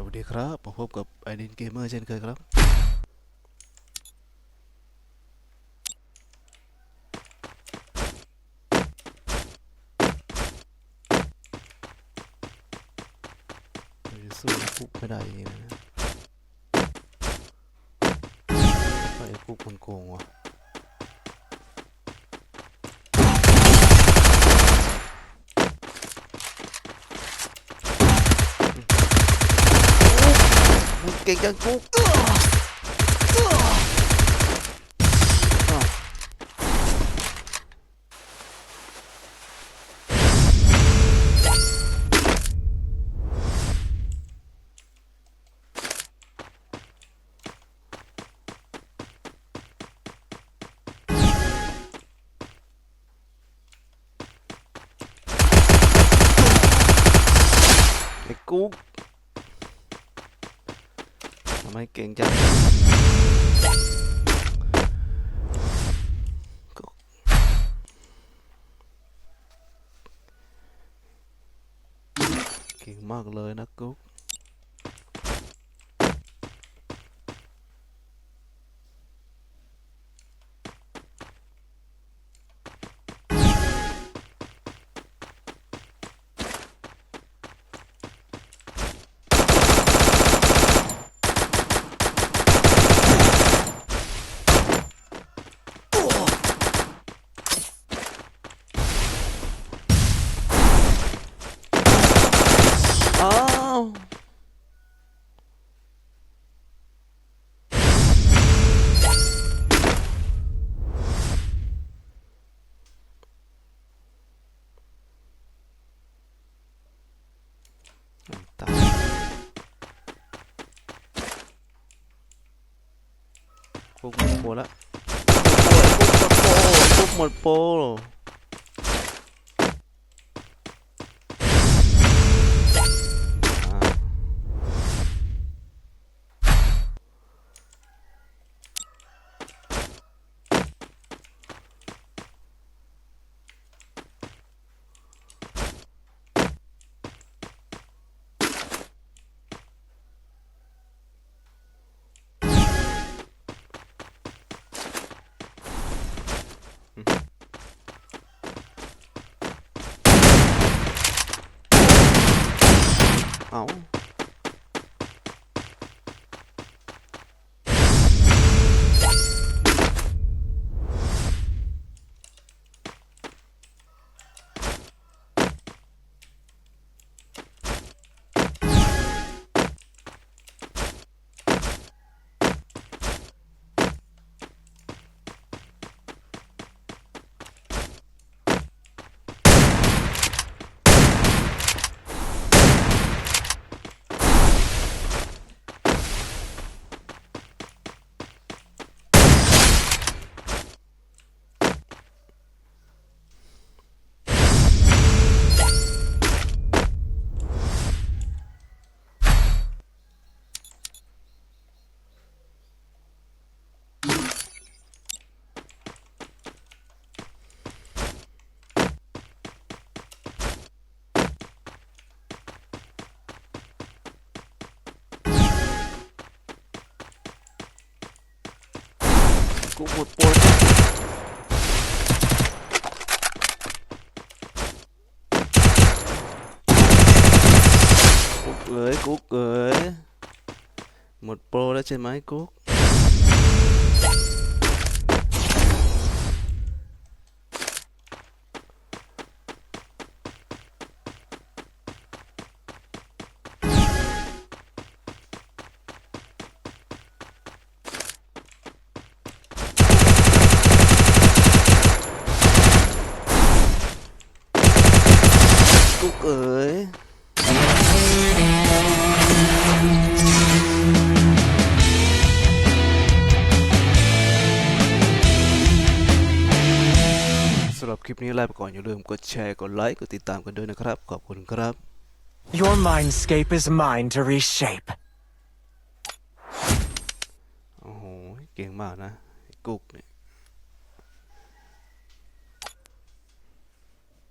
สวัสดีครับมาพบกับไอดินเกมเมอร์เช่นเคยครับจะสู้คุกไม่ได้จริงนะไอ้คุกมันโกงว่ะ มึงเก่งจังกุ๊กอ้าวไอ้กุ๊กทำไมเก่งจังเก่งมากเลยนะกุ๊ก คุกหมดโปรแล้วคุกหมดโปรคุกหมดโปร เกูปวดปวดกุ๊กเอ๋ยกุ๊กเอ๋ยหมดโปรแล้วใช่ไหมกุ๊ก สำหรับคลิปนี้ลาไปก่อนอย่าลืมกดแชร์กดไลค์กดติดตามกันด้วยนะครับ ขอบคุณครับ Your mindscape is mine to reshape. โอ้โห เก่งมากนะไอ้กุ๊กเนี่ย